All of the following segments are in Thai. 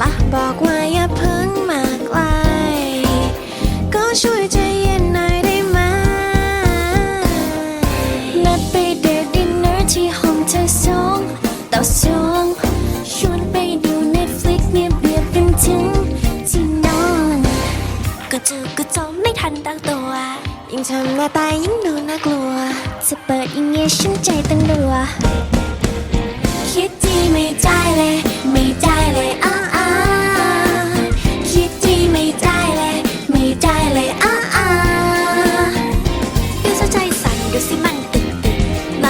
ละบอกว่าอย่าเพิ่งมาไกล ก็ช่วยใจเย็นหน่อยได้ไหมนัดไปเดทดินเนอร์ที่ห้องเธอสองต่อสองชวนไปดูเน็ตฟลิกเนี่ยเบียบกันถึงที่นอน ก็เจอก็จอมไม่ทันตั้งตัวยิ่งทำหน้าตายยิ่งดูน่ากลัวจะเปิดยิ่งเงี้ยฉันใจตั้งรัว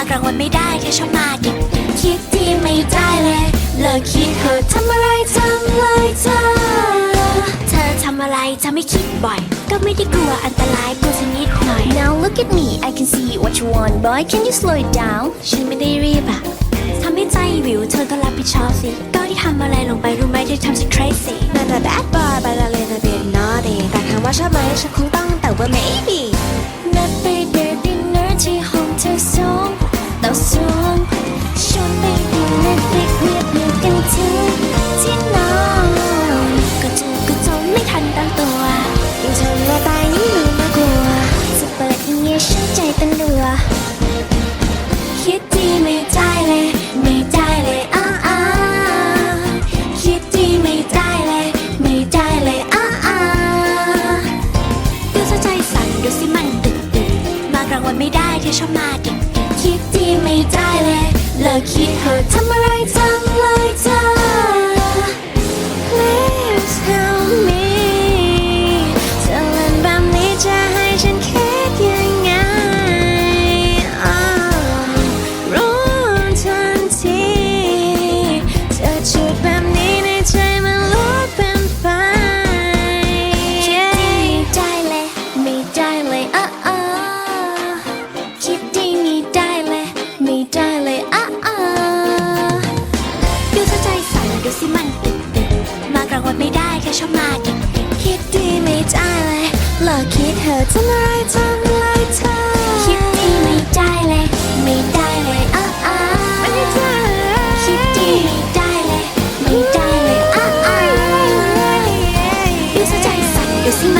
ากลางวันไม่ได้แค่ชอบมาดึกดึกคิดดีไม่ได้เลยเลิกคิดเถอะทำอะไรทำเลยเธอเธอทำอะไรจะไม่คิดบ่อย ก็ไม่ได้กลัวอันตรายกลัวสักนิดหน่อย Now look at me I can see what you want boy can you slow it down ฉันไม่ได้รีบอะทำให้ใจวิวเธอก็รับผิดชอบสิก็ที่ทำอะไรลงไปรู้ไหมที่ทำสิ crazy น่าจะ bad boy ไปละเลยนะเบียน naughty แต่ถามว่าชอบไหมฉันคงต้องแต่ว่า maybe ต่อสองชวนไปดูเน็ตฟลิกเรียบเรียบกันถึงที่นอนก็เจอก็จนไม่ทันตั้งตัวยิ่งทำหน้าตายิ่งดูน่ากลัวจะเปิดยังไงฉันใจต้นรัวคิดดีไม่ได้เลยไม่ได้เลยอ้าอ้าคิดดีไม่ได้เลยไม่ได้เลยอ้าอ้าดูซะใจสั่นดูสิมันตึกตึกมากลางวันไม่ได้เธอชอบมาดึก ไม่ได้เลยเลิกคิดเธอทำอะไรจังเลย ค่ชอบมาเก็คิดดีไม่ใจเลยหลอกคิดเธอทำอะไรทำอะไรเธอคิดดีไม่ใจเลย ไม่ได้เลยอ้าอ้าไม่ได้ใจคิดดีไม่ได้เลยไม่ได้เลยอ้าอ้าดูสใจสั่นดูสิมา